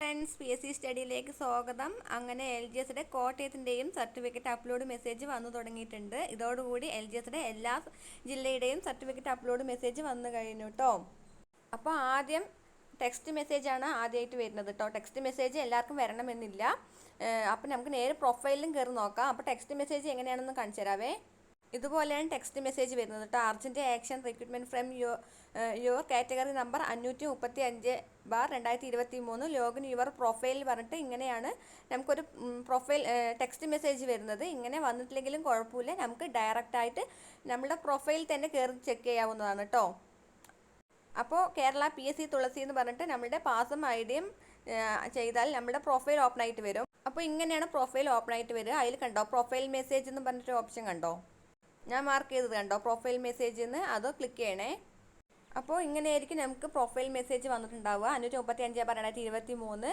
Friends P S C സ്റ്റഡിയിലേക്ക് സ്വാഗതം. അങ്ങനെ എൽ ജി എസിന്റെ കോട്ടയത്തിന്റെയും സർട്ടിഫിക്കറ്റ് അപ്ലോഡ് മെസ്സേജ് വന്നു തുടങ്ങിയിട്ടുണ്ട്. ഇതോടുകൂടി എൽ ജി എസിന്റെ എല്ലാ ജില്ലയുടെയും സർട്ടിഫിക്കറ്റ് അപ്ലോഡ് മെസ്സേജ് വന്നു കഴിഞ്ഞു കേട്ടോ അപ്പോൾ ആദ്യം ടെക്സ്റ്റ് മെസ്സേജാണ് ആദ്യമായിട്ട് വരുന്നത് കേട്ടോ ടെക്സ്റ്റ് മെസ്സേജ് എല്ലാവർക്കും വരണമെന്നില്ല. അപ്പോൾ നമുക്ക് നേരെ പ്രൊഫൈലിലും കയറി നോക്കാം. അപ്പോൾ ടെക്സ്റ്റ് മെസ്സേജ് എങ്ങനെയാണെന്ന് കാണിച്ചു തരാവേ. ഇതുപോലെയാണ് ടെക്സ്റ്റ് മെസ്സേജ് വരുന്നത് കേട്ടോ urgent action recruitment from your your category number അഞ്ഞൂറ്റി മുപ്പത്തി അഞ്ച് ബാർ രണ്ടായിരത്തി ഇരുപത്തി മൂന്ന് ലോഗിൻ യുവർ പ്രൊഫൈൽ പറഞ്ഞിട്ട് ഇങ്ങനെയാണ് നമുക്കൊരു പ്രൊഫൈൽ ടെക്സ്റ്റ് മെസ്സേജ് വരുന്നത്. ഇങ്ങനെ വന്നിട്ടില്ലെങ്കിലും കുഴപ്പമില്ല. നമുക്ക് ഡയറക്റ്റായിട്ട് നമ്മുടെ പ്രൊഫൈൽ തന്നെ കയറി ചെക്ക് ചെയ്യാവുന്നതാണ് കേട്ടോ അപ്പോൾ Kerala P S C Thulasi എന്ന് പറഞ്ഞിട്ട് നമ്മുടെ പാസും ഐ ഡിയും ചെയ്താൽ നമ്മുടെ പ്രൊഫൈൽ ഓപ്പൺ ആയിട്ട് വരും. അപ്പോൾ ഇങ്ങനെയാണ് പ്രൊഫൈൽ ഓപ്പൺ ആയിട്ട് വരിക. അതിൽ കണ്ടോ? പ്രൊഫൈൽ മെസ്സേജ് എന്ന് പറഞ്ഞിട്ട് ഓപ്ഷൻ കണ്ടോ? ഞാൻ മാർക്ക് ചെയ്തത് കണ്ടോ? പ്രൊഫൈൽ മെസ്സേജ് എന്ന് അത് ക്ലിക്ക് ചെയ്യണേ? അപ്പോൾ ഇങ്ങനെയായിരിക്കും നമുക്ക് പ്രൊഫൈൽ മെസ്സേജ് വന്നിട്ടുണ്ടാവുക. അഞ്ഞൂറ്റി മുപ്പത്തി അഞ്ച് രണ്ടായിരത്തി ഇരുപത്തി മൂന്ന്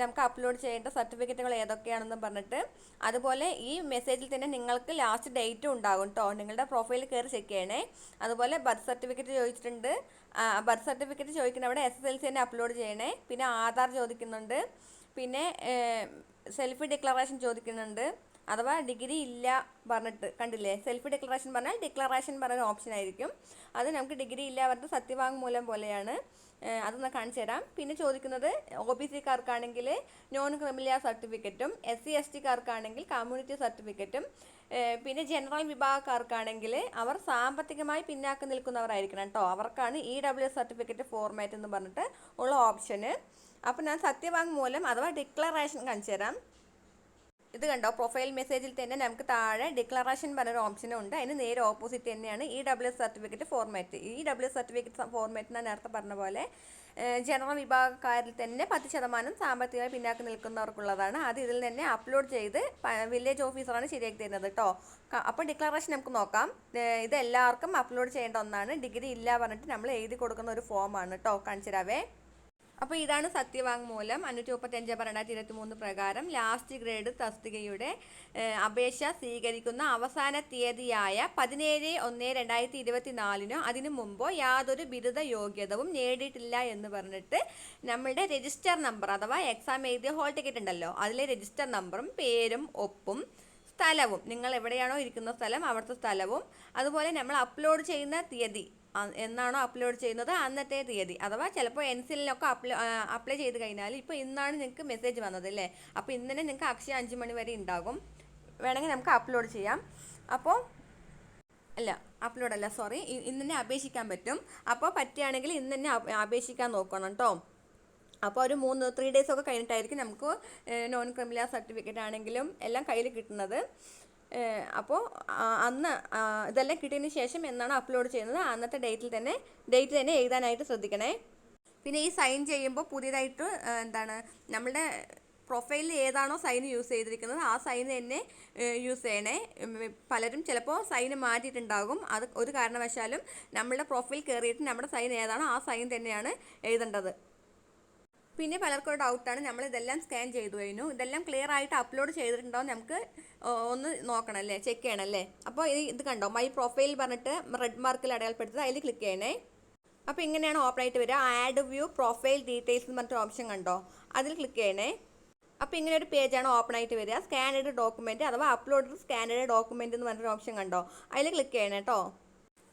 നമുക്ക് അപ്ലോഡ് ചെയ്യേണ്ട സർട്ടിഫിക്കറ്റുകൾ ഏതൊക്കെയാണെന്ന് പറഞ്ഞിട്ട്. അതുപോലെ ഈ മെസ്സേജിൽ തന്നെ നിങ്ങൾക്ക് ലാസ്റ്റ് ഡേറ്റും ഉണ്ടാകും കേട്ടോ നിങ്ങളുടെ പ്രൊഫൈൽ കയറി ചെക്ക് ചെയ്യണേ. അതുപോലെ ബർത്ത് സർട്ടിഫിക്കറ്റ് ചോദിച്ചിട്ടുണ്ട്. ബർത്ത് സർട്ടിഫിക്കറ്റ് ചോദിക്കുന്ന അവിടെ എസ് എസ് എൽ സി തന്നെ അപ്ലോഡ് ചെയ്യണേ. പിന്നെ ആധാർ ചോദിക്കുന്നുണ്ട്. പിന്നെ സെൽഫി ഡിക്ലറേഷൻ ചോദിക്കുന്നുണ്ട്. അഥവാ ഡിഗ്രി ഇല്ല പറഞ്ഞിട്ട് കണ്ടില്ലേ? സെൽഫ് ഡിക്ലറേഷൻ പറഞ്ഞാൽ ഡിക്ലറേഷൻ പറഞ്ഞ ഓപ്ഷൻ ആയിരിക്കും. അത് നമുക്ക് ഡിഗ്രി ഇല്ല പറഞ്ഞിട്ട് സത്യവാങ്മൂലം പോലെയാണ്. അതൊന്ന് കാണിച്ചു തരാം. പിന്നെ ചോദിക്കുന്നത് ഒ ബി സിക്കാർക്കാണെങ്കിൽ നോൺ ക്രിമിലിയർ സർട്ടിഫിക്കറ്റും എസ് സി എസ് ടിക്കാർക്കാണെങ്കിൽ കമ്മ്യൂണിറ്റി സർട്ടിഫിക്കറ്റും പിന്നെ ജനറൽ വിഭാഗക്കാർക്കാണെങ്കിൽ അവർ സാമ്പത്തികമായി പിന്നാക്കം നിൽക്കുന്നവരായിരിക്കണം കേട്ടോ. അവർക്കാണ് ഇ ഡബ്ല്യു സർട്ടിഫിക്കറ്റ് ഫോർമാറ്റ് എന്ന് പറഞ്ഞിട്ട് ഉള്ള ഓപ്ഷന് അപ്പോൾ ഞാൻ സത്യവാങ്മൂലം അഥവാ ഡിക്ലറേഷൻ കാണിച്ചു തരാം. ഇത് കണ്ടോ? പ്രൊഫൈൽ മെസ്സേജിൽ തന്നെ നമുക്ക് താഴെ ഡിക്ലറേഷൻ പറഞ്ഞൊരു ഓപ്ഷൻ ഉണ്ട്. അതിന് നേരെ ഓപ്പോസിറ്റ് തന്നെയാണ് E W certificate format E W certificate format ഞാൻ നേരത്തെ പറഞ്ഞ പോലെ ജനറൽ വിഭാഗക്കാരിൽ തന്നെ പത്ത് ശതമാനം സാമ്പത്തികമായി പിന്നാക്കം നിൽക്കുന്നവർക്കുള്ളതാണ്. അത് ഇതിൽ തന്നെ അപ്ലോഡ് ചെയ്ത് വില്ലേജ് ഓഫീസറാണ് ശരിയാക്കി തരുന്നത് കേട്ടോ അപ്പോൾ ഡിക്ലറേഷൻ നമുക്ക് നോക്കാം. ഇത് എല്ലാവർക്കും അപ്ലോഡ് ചെയ്യേണ്ട ഒന്നാണ്. ഡിഗ്രി ഇല്ല പറഞ്ഞിട്ട് നമ്മൾ എഴുതി കൊടുക്കുന്ന ഒരു ഫോമാണ് കേട്ടോ കാണിച്ചിരാവേ അപ്പോൾ ഇതാണ് സത്യവാങ്മൂലം അഞ്ഞൂറ്റി മുപ്പത്തഞ്ച് രണ്ടായിരത്തി ഇരുപത്തി മൂന്ന് പ്രകാരം ലാസ്റ്റ് ഗ്രേഡ് തസ്തികയുടെ അപേക്ഷ സ്വീകരിക്കുന്ന അവസാന തീയതിയായ പതിനേഴ് ഒന്ന് രണ്ടായിരത്തി ഇരുപത്തി നാലിനോ അതിനു മുമ്പോ യാതൊരു ബിരുദ യോഗ്യതവും നേടിയിട്ടില്ല എന്ന് പറഞ്ഞിട്ട് നമ്മളുടെ രജിസ്റ്റർ നമ്പർ അഥവാ എക്സാം എഴുതിയ ഹോൾ ടിക്കറ്റ് ഉണ്ടല്ലോ അതിലെ രജിസ്റ്റർ നമ്പറും പേരും ഒപ്പും സ്ഥലവും നിങ്ങൾ എവിടെയാണോ ഇരിക്കുന്ന സ്ഥലം അവിടുത്തെ സ്ഥലവും അതുപോലെ നമ്മൾ അപ്ലോഡ് ചെയ്യുന്ന തീയതി എന്നാണോ അപ്ലോഡ് ചെയ്യുന്നത് അന്നത്തെ തീയതി. അഥവാ ചിലപ്പോൾ എൻസിലിനൊക്കെ അപ്ലോ അപ്ലൈ ചെയ്ത് കഴിഞ്ഞാൽ ഇപ്പോൾ ഇന്നാണ് നിങ്ങൾക്ക് മെസ്സേജ് വന്നത് അല്ലേ? അപ്പോൾ ഇന്ന് തന്നെ നിങ്ങൾക്ക് അക്ഷയ അഞ്ച് മണി വരെ ഉണ്ടാകും വേണമെങ്കിൽ നമുക്ക് അപ്ലോഡ് ചെയ്യാം. അപ്പോൾ അല്ല അപ്ലോഡ് അല്ല സോറി ഇന്ന് തന്നെ അപേക്ഷിക്കാൻ പറ്റും. അപ്പോൾ പറ്റുകയാണെങ്കിൽ ഇന്ന് തന്നെ അപേക്ഷിക്കാൻ നോക്കണം കേട്ടോ അപ്പോൾ ഒരു മൂന്ന് ത്രീ ഡേയ്സ് ഒക്കെ കഴിഞ്ഞിട്ടായിരിക്കും നമുക്ക് നോൺ ക്രിമിനൽ സർട്ടിഫിക്കറ്റ് ആണെങ്കിലും എല്ലാം കയ്യിൽ കിട്ടുന്നത്. അപ്പോൾ അന്ന് ഇതെല്ലാം കിട്ടിയതിന് ശേഷം എന്നാണ് അപ്ലോഡ് ചെയ്യുന്നത്? അന്നത്തെ ഡേറ്റിൽ തന്നെ ഡേറ്റ് തന്നെ എഴുതാനായിട്ട് ശ്രദ്ധിക്കണേ. പിന്നെ ഈ സൈൻ ചെയ്യുമ്പോൾ പുതിയതായിട്ട് എന്താണ് നമ്മളുടെ പ്രൊഫൈലിൽ ഏതാണോ സൈൻ യൂസ് ചെയ്തിരിക്കുന്നത് ആ സൈൻ തന്നെ യൂസ് ചെയ്യണേ. പലരും ചിലപ്പോൾ സൈൻ മാറ്റിയിട്ടുണ്ടാകും. അത് ഒരു കാരണവശാലും നമ്മളുടെ പ്രൊഫൈൽ കയറിയിട്ട് നമ്മുടെ സൈൻ ഏതാണോ ആ സൈൻ തന്നെയാണ് എഴുതേണ്ടത്. പിന്നെ പലർക്കും ഒരു ഡൗട്ടാണ് നമ്മൾ ഇതെല്ലാം സ്കാൻ ചെയ്തു കഴിഞ്ഞു. ഇതെല്ലാം ക്ലിയർ ആയിട്ട് അപ്ലോഡ് ചെയ്തിട്ടുണ്ടോ നമുക്ക് ഒന്ന് നോക്കണം അല്ലേ? ചെക്ക് ചെയ്യണം അല്ലേ? അപ്പോൾ ഇത് കണ്ടോ? മൈ പ്രൊഫൈൽ പറഞ്ഞിട്ട് റെഡ് മാർക്കിൽ അടയാളപ്പെടുത്തത് അതിൽ ക്ലിക്ക് ചെയ്യണേ. അപ്പോൾ ഇങ്ങനെയാണ് ഓപ്പൺ ആയിട്ട് വരിക. ആഡ് വ്യൂ പ്രൊഫൈൽ ഡീറ്റെയിൽസ് എന്ന് പറഞ്ഞിട്ട് ഓപ്ഷൻ കണ്ടോ? അതിൽ ക്ലിക്ക് ചെയ്യണേ. അപ്പോൾ ഇങ്ങനെ ഒരു പേജാണ് ഓപ്പൺ ആയിട്ട് വരിക. സ്കാനഡ് ഡോക്യുമെന്റ് അഥവാ അപ്ലോഡ് സ്കാനഡ് ഡോക്യുമെന്റ് എന്ന് പറഞ്ഞൊരു ഓപ്ഷൻ കണ്ടോ? അതിൽ ക്ലിക്ക് ചെയ്യണേ കേട്ടോ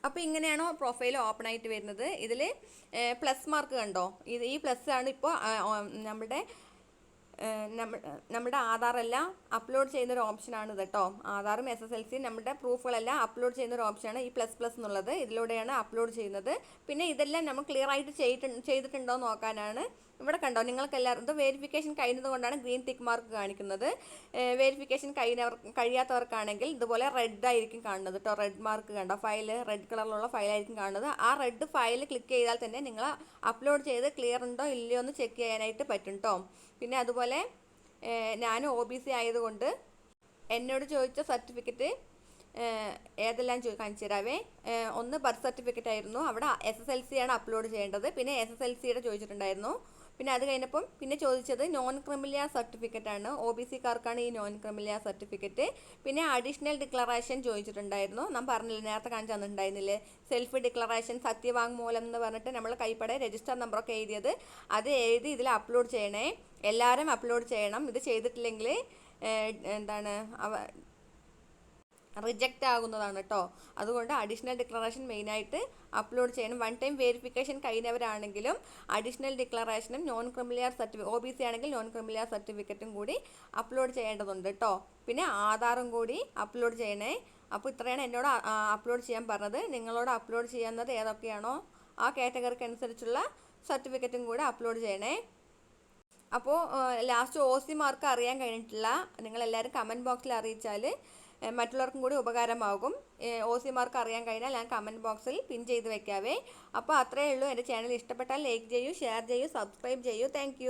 അപ്പോൾ ഇങ്ങനെയാണോ പ്രൊഫൈൽ ഓപ്പൺ ആയിട്ട് വരുന്നത്? ഇതിൽ പ്ലസ് മാർക്ക് കണ്ടോ? ഇത് ഈ പ്ലസ് ആണ് ഇപ്പോൾ നമ്മുടെ നമ്മുടെ ആധാറെല്ലാം അപ്ലോഡ് ചെയ്യുന്ന ഒരു ഓപ്ഷനാണ് ഇത് കേട്ടോ ആധാറും എസ് എസ് എൽ സി നമ്മുടെ പ്രൂഫുകളെല്ലാം അപ്ലോഡ് ചെയ്യുന്ന ഒരു ഓപ്ഷനാണ് ഈ പ്ലസ് പ്ലസ് എന്നുള്ളത്. ഇതിലൂടെയാണ് അപ്ലോഡ് ചെയ്യുന്നത്. പിന്നെ ഇതെല്ലാം നമ്മൾ ക്ലിയർ ആയിട്ട് ചെയ്തിട്ടുണ്ടോ നോക്കാനാണ് ഇവിടെ കണ്ടോ നിങ്ങൾക്ക് എല്ലാവർക്കും വെരിഫിക്കേഷൻ കഴിയുന്നത് കൊണ്ടാണ് ഗ്രീൻ ടിക്ക് മാർക്ക് കാണിക്കുന്നത് വെരിഫിക്കേഷൻ കഴിയുന്നവർ കഴിയാത്തവർക്കാണെങ്കിൽ ഇതുപോലെ റെഡ് ആയിരിക്കും കാണുന്നത് കേട്ടോ. റെഡ് മാർക്ക് കണ്ടോ ഫയൽ റെഡ് കളറിലുള്ള ഫയലായിരിക്കും കാണുന്നത്. ആ റെഡ് ഫയൽ ക്ലിക്ക് ചെയ്താൽ തന്നെ നിങ്ങൾ അപ്ലോഡ് ചെയ്ത് ക്ലിയർ ഉണ്ടോ ഇല്ലയോ എന്ന് ചെക്ക് ചെയ്യാനായിട്ട് പറ്റും കേട്ടോ പിന്നെ അതുപോലെ ഞാൻ ഒ ബി സി ആയതുകൊണ്ട് എന്നോട് ചോദിച്ച സർട്ടിഫിക്കറ്റ് ഏതെല്ലാം ചോ കാണിച്ചു തരാവേ. ഒന്ന് ബർത്ത് സർട്ടിഫിക്കറ്റ് ആയിരുന്നു. അവിടെ എസ് എസ് എൽ സി ആണ് അപ്ലോഡ് ചെയ്യേണ്ടത്. പിന്നെ എസ് എസ് എൽ സിയുടെ ചോദിച്ചിട്ടുണ്ടായിരുന്നു. പിന്നെ അത് കഴിഞ്ഞപ്പം പിന്നെ ചോദിച്ചത് നോൺ ക്രിമിലിയ സർട്ടിഫിക്കറ്റ് ആണ്. ഒ ബി സിക്കാർക്കാണ് ഈ നോൺ ക്രിമിലിയ സർട്ടിഫിക്കറ്റ് പിന്നെ അഡീഷണൽ ഡിക്ലറേഷൻ ചോദിച്ചിട്ടുണ്ടായിരുന്നു. നാം പറഞ്ഞില്ലേ നേരത്തെ കാണിച്ചു തന്നിട്ടുണ്ടായിരുന്നില്ലേ സെൽഫ് ഡിക്ലറേഷൻ സത്യവാങ്മൂലം എന്ന് പറഞ്ഞിട്ട് നമ്മൾ കൈപ്പടെ രജിസ്റ്റർ നമ്പറൊക്കെ എഴുതിയത്. അത് എഴുതി ഇതിൽ അപ്ലോഡ് ചെയ്യണേ. എല്ലാവരും അപ്ലോഡ് ചെയ്യണം. ഇത് ചെയ്തിട്ടില്ലെങ്കിൽ എന്താണ് അവ റിജക്റ്റ് ആകുന്നതാണ് കേട്ടോ അതുകൊണ്ട് അഡീഷണൽ ഡിക്ലറേഷൻ മെയിനായിട്ട് അപ്ലോഡ് ചെയ്യണം. വൺ ടൈം വെരിഫിക്കേഷൻ കഴിഞ്ഞവരാണെങ്കിലും additional ഡിക്ലറേഷനും non creamy layer certificate O B C ആണെങ്കിൽ നോൺ ക്രിമിലിയർ സർട്ടിഫിക്കറ്റും കൂടി അപ്ലോഡ് ചെയ്യേണ്ടതുണ്ട് കേട്ടോ പിന്നെ ആധാറും കൂടി അപ്ലോഡ് ചെയ്യണേ. അപ്പോൾ ഇത്രയാണ് എന്നോട് അപ്ലോഡ് ചെയ്യാൻ പറഞ്ഞത്. നിങ്ങളോട് അപ്ലോഡ് ചെയ്യുന്നത് ഏതൊക്കെയാണോ ആ കാറ്റഗറിക്ക് അനുസരിച്ചുള്ള സർട്ടിഫിക്കറ്റും കൂടി അപ്ലോഡ് ചെയ്യണേ. അപ്പോൾ ലാസ്റ്റ് ഒ സി മാർക്ക് അറിയാൻ കഴിഞ്ഞിട്ടില്ല. നിങ്ങളെല്ലാവരും കമന്റ് ബോക്സിൽ അറിയിച്ചാൽ മറ്റുള്ളവർക്കും കൂടി ഉപകാരമാകും. ഒ സി മാർക്ക് അറിയാൻ കഴിഞ്ഞാൽ ഞാൻ കമന്റ് ബോക്സിൽ പിൻ ചെയ്ത് വെക്കാവേ. അപ്പോൾ അത്രയേ ഉള്ളൂ എന്റെ ചാനൽ ഇഷ്ടപ്പെട്ടാൽ ലൈക്ക് ചെയ്യൂ ഷെയർ ചെയ്യൂ സബ്സ്ക്രൈബ് ചെയ്യൂ. താങ്ക്